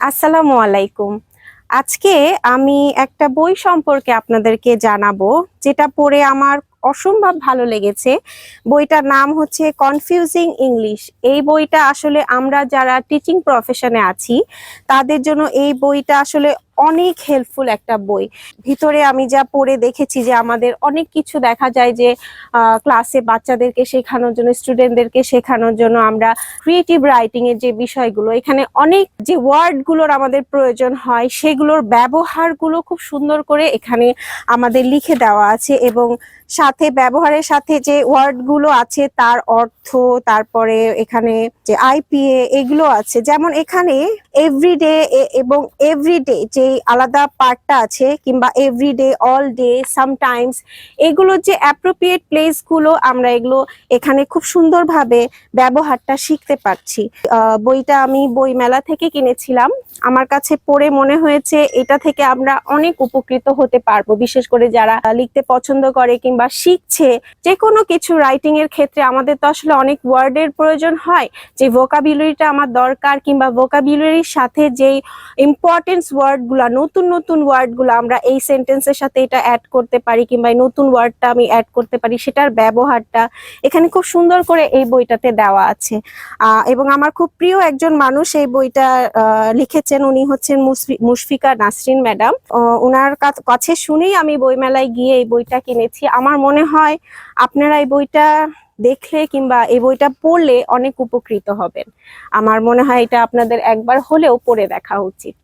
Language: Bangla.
আসসালামু আলাইকুম। আজকে আমি একটা বই সম্পর্কে আপনাদেরকে জানাব, যেটা পড়ে আমার অসম্ভব ভালো লেগেছে। বইটার নাম হচ্ছে কনফিউজিং ইংলিশ এই বইটা আসলে আমরা যারা টিচিং প্রফেশনে আছি, তাদের জন্য এই বইটা আসলে অনেক হেল্পফুল একটা বই। ভিতরে আমি যা পড়ে দেখেছি যে আমাদের অনেক কিছু দেখা যায় যে ক্লাসে বাচ্চাদেরকে শেখানোর জন্য স্টুডেন্টদেরকে শেখানোর জন্য আমরা ক্রিয়েটিভ রাইটিং এর যে বিষয়গুলো, এখানে অনেক যে ওয়ার্ডগুলোর আমাদের প্রয়োজন হয়, সেগুলোর ব্যবহারগুলো খুব সুন্দর করে এখানে আমাদের লিখে দেওয়া আছে এবং সাথে ব্যবহারের সাথে যে ওয়ার্ডগুলো আছে, তার অর্থ, তারপরে এখানে যে আইপিএ এগুলো আছে। যেমন এখানে এভরিডে এবং এভরিডে যে আলাদা পার্টটা আছে কিংবা এভরিডে অল ডে সামটাইমস এগুলোর যে অ্যাপ্রোপ্রিয়েট প্লেসগুলো আমরা এগুলো এখানে খুব সুন্দরভাবে ব্যবহারটা শিখতে পারছি। বইটা আমি বই মেলা থেকে কিনেছিলাম। আমার কাছে পড়ে মনে হয়েছে এটা থেকে আমরা অনেক উপকৃত হতে পারব। বিশেষ করে যারা লিখতে পছন্দ করে কিংবা শিখছে যে কোনো কিছু রাইটিং এর ক্ষেত্রে আমাদের তো আসলে অনেক ওয়ার্ডের প্রয়োজন হয়। যে ভোকাবুলারিটা আমার দরকার কিংবা ভোকাবুলারির সাথে যেই ইম্পর্টেন্স ওয়ার্ডগুলা নতুন নতুন ওয়ার্ডগুলা আমরা এই সেন্টেন্সের সাথে এটা অ্যাড করতে পারি কিংবা নতুন ওয়ার্ডটা আমি অ্যাড করতে পারি সেটার ব্যবহারটা এখানে খুব সুন্দর করে এই বইটাতে দেওয়া আছে। এবং আমার খুব প্রিয় একজন মানুষ এই বইটা আহ, লিখেছেন উনি হচ্ছেন মুশফিকা নাসরিন ম্যাডাম। ওনার কাছে শুনেই আমি বইমেলায় গিয়ে এই বইটা কিনেছি। আমার মনে হয় আপনারা এই বইটা দেখলে কিংবা এই বইটা পড়লে অনেক উপকৃত হবেন। আমার মনে হয় এটা আপনাদের একবার হলেও পড়ে দেখা উচিত।